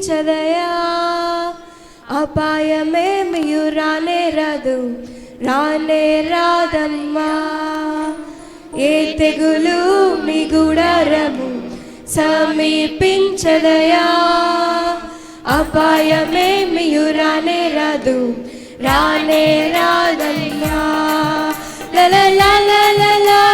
కనికరించదయా అపాయమేమియు రానే రాదు రానే రాదమ్మా. ఏ తెగులు మీ గుడారము సమీపించదయా? అపాయమేమియు రానే రాదు రానే రాదమ్మా. la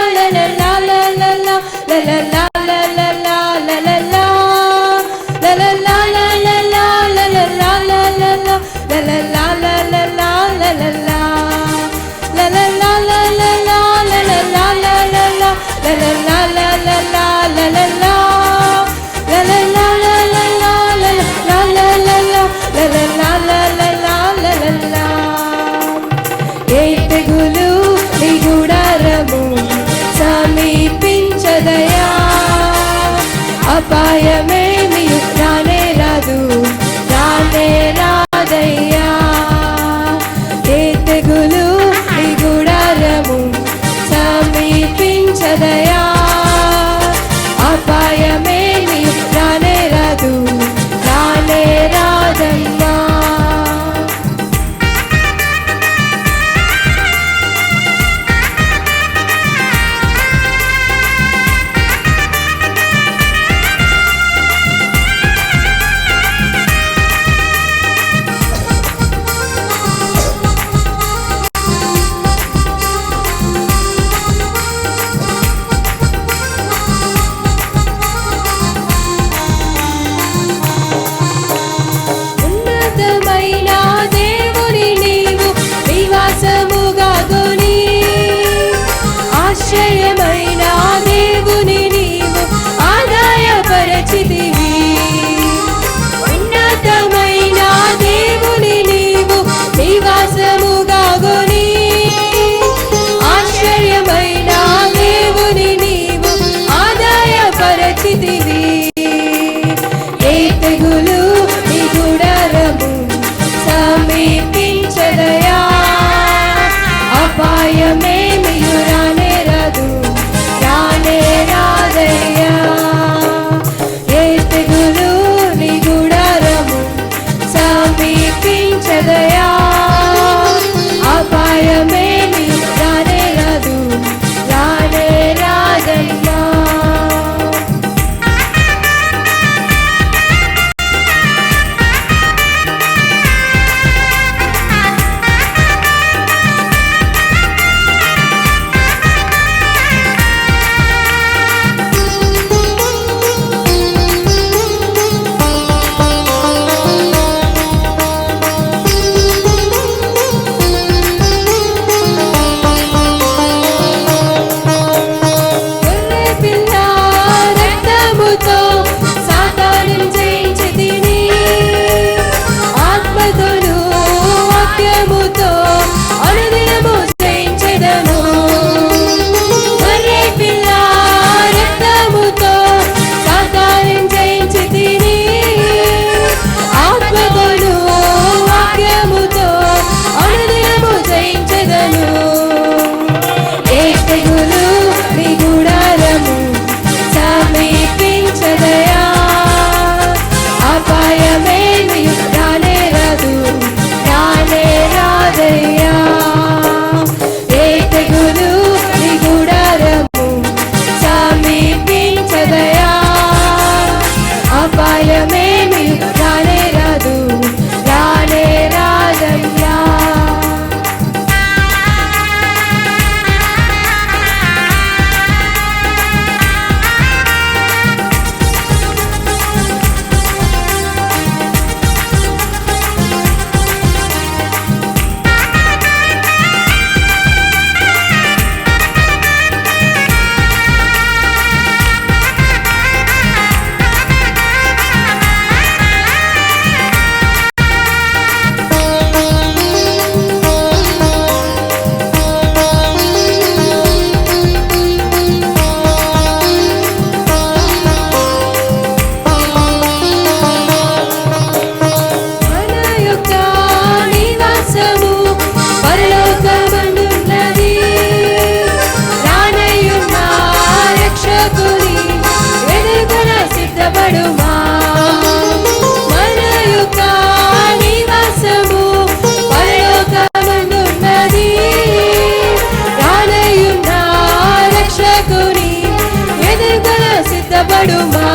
படுமா?